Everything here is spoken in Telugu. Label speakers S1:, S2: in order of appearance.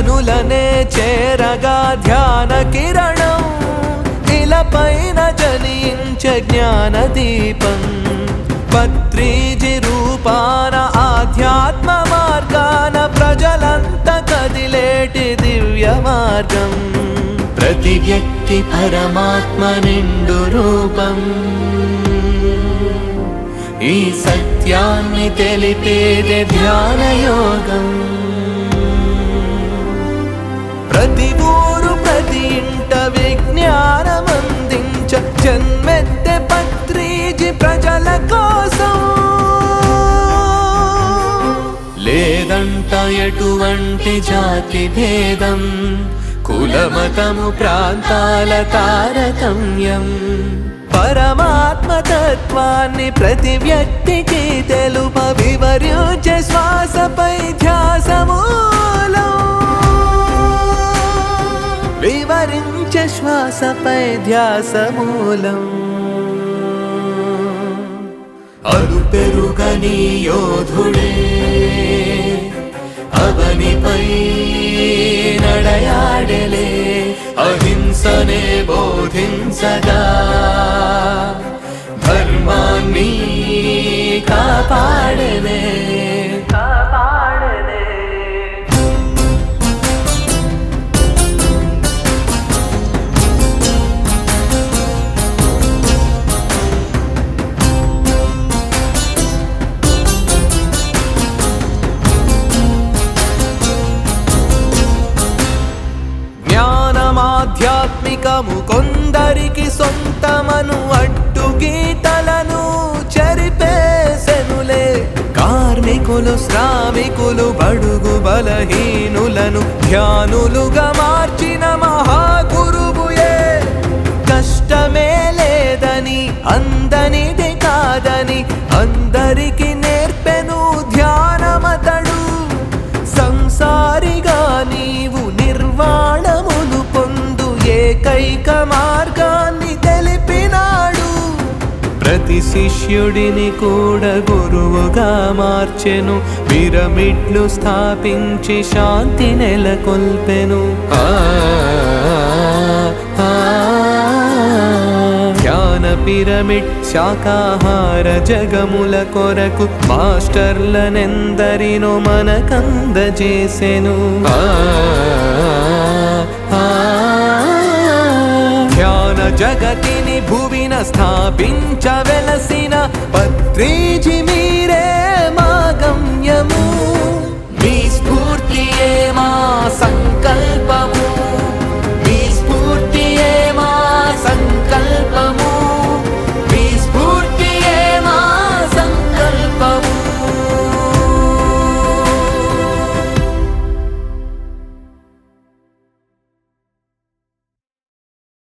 S1: జనులనే చేరగా ధ్యాన కిరణం ఇలపైన జనించ జ్ఞాన దీపం. పత్రీజి రూపాన ఆధ్యాత్మ మార్గాన ప్రజలంత కదిలేటి దివ్య మార్గం. ప్రతి వ్యక్తి పరమాత్మ నిండు రూపం. ఈ సత్యాన్ని తెలిపేదే ధ్యాన యోగం ప్రతి ఊరు ప్రతి ఇంట విజ్ఞానం అందించ. జన్మెత్తే పత్రిజి ప్రజల కోసం. లేదంట ఎటువంటి జాతి భేదం? కులమతము ప్రాంతాల తారతమ్యం. పరమాత్మ తత్వాన్ని ప్రతి వ్యక్తికి తెలుప వివరించే శ్వాసపై ధ్యాసమూలం అరు పెరుగని యోధుడే అవనిపై నడయాడలే అహింసనే బోధించగా. ధర్మాన్ని కాపాడలే జ్ఞానమాధ్యాత్మికము కొందరికి సొంతమను అడ్డు గీతలను చెరిపేసెనులే. కార్మికులు శ్రామికులు బడుగు బలహీనులను ధ్యానులుగా మార్చిన మహాగురువుయే. కష్టమే లేదని అందనిది కాదని అందరికి ఏకైక మార్గాన్ని తెలిపినాడు. ప్రతి శిష్యుడిని కూడా గురువుగా మార్చెను. పిరమిడ్లు స్థాపించి శాంతి నెలకొల్పెను. ఆ, పిరమిడ్ శాకాహార జగముల కొరకు మాస్టర్లనెందరినో మనకందజేసెను. ఆ, ధ్యాన జగతిని భువిన స్థాపించవలసిన పత్రిజి మీరే మా గమ్యము